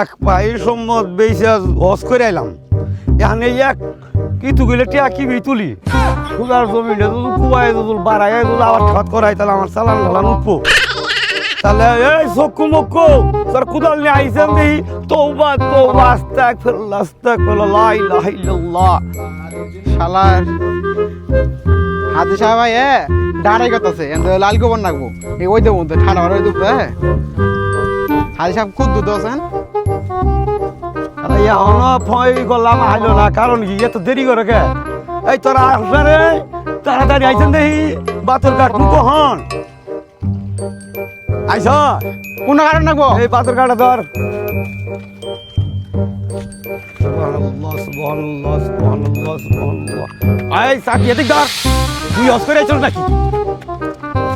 এক পাই সম্মত বেইসা হস করে আইলাম। এখানে এক কিছু গেলে টিয়া কি বি তুলি? সুগার জমিটা দুদু কুয়ায় দুদু বাড়ায় দুদু আবার ঠাত করাই তাহলে আমার চালান ঢালান উঠবো। তাহলে এই চক্ষু মক্কু, তোর কুদাল নিয়ে আইসেন দিই তৌবা তৌবা আস্তাক ফিরল্লাহ আস্তাক ফিরল্লাহ লা ইলাহা ইল্লাল্লাহ। শালার হাতি সাহেব ভাই, এ, ডাড়াই এন্ড লাল গোবর নাকবো। এই ওই দেবো ঠান্ডা ওই দেবো হ্যাঁ হাতি সাহেব খুব দুধ আছেন এখনও ফয় করলাম আইলো না কারণ কি এত দেরি করে কে? এই তোরা আসবে রে? তাড়াতাড়ি আইসেন দেখি বাতর মুখো হন। আইস কোন কারণ নাকবো এই বাতর কাটা ধর। এই সাকি এদিক ধর। তুই হস করে চল নাকি।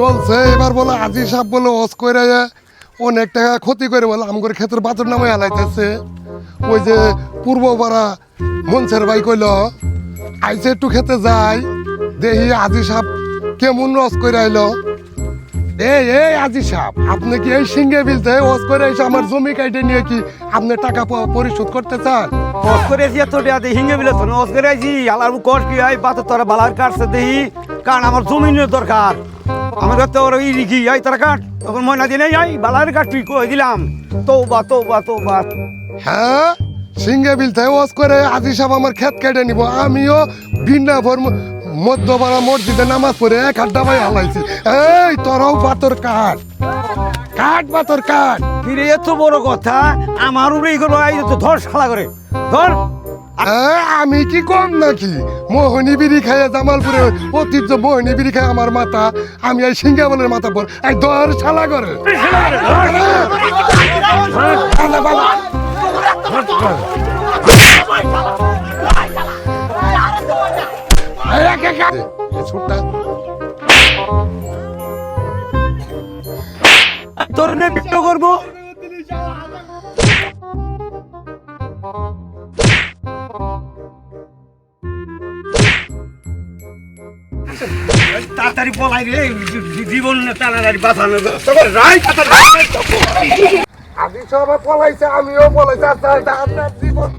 চলছে, এবার বলে আজি সাপ বলে অস করে অনেক টাকা ক্ষতি করে বলে, আমগর ক্ষেত্রে বাতর নামে হালাইতেছে। ওই যে পূর্ব পূর্বপাড়া মনসের ভাই কইল আইসে একটু খেতে যাই, দেখি আজি সাপ কেমন রস করে আইলো। এই এই আজি সাপ আপনি কি এই সিঙ্গে বিলতে অস করে এসে আমার জমি কাইটে নিয়ে কি আপনি টাকা পরিশোধ করতে চান? বস করে টাকা দিয়ে হিঙ্গে বিলে তো বস করে আইছি, আলার কষ্ট কি হয়, বাতর তোরা বালার কাটছে দেহি কারণ আমার জমিনের দরকার। আমার কাছে ওর ই লিখি আই তারা কাট তখন ময়না দিয়ে নেই আই বালার কাট তুই কই দিলাম? তৌবা তৌবা তৌবা। হ্যাঁ? সিঙ্গে বিলতে ওয়াজ করে আজি সাহেব আমার ক্ষেত কেটে নিব। আমিও বিনা ভর মধ্যপাড়া মসজিদে নামাজ পড়ে এক আড্ডা ভাই হালাইছি। এই তোরাও বাতর কাঠ। কাঠ বাতর কাঠ। ফিরে এত বড় কথা? আমার উপরে ই করব এই তো ধর শালা করে। ধর। আমি কি কম নাকি? মোহনী বিড়ি খাইয়ে জামালপুরে ঐতিহ্য মোহনী বিড়ি খাই আমার মাথা আমি এই সিঙ্গা বলের মাথা পর এই দর শালা করে। এক এক এক। এই ছোটটা। তোর নে করব? তাড়াতাড়ি বলাই রে জীবন তাড়াতাড়ি বাঁচানো তোর রাই আজি সবাই পলাইছে আমিও পলাইছে আচ্ছা, আচ্ছা, আপনার জীবন।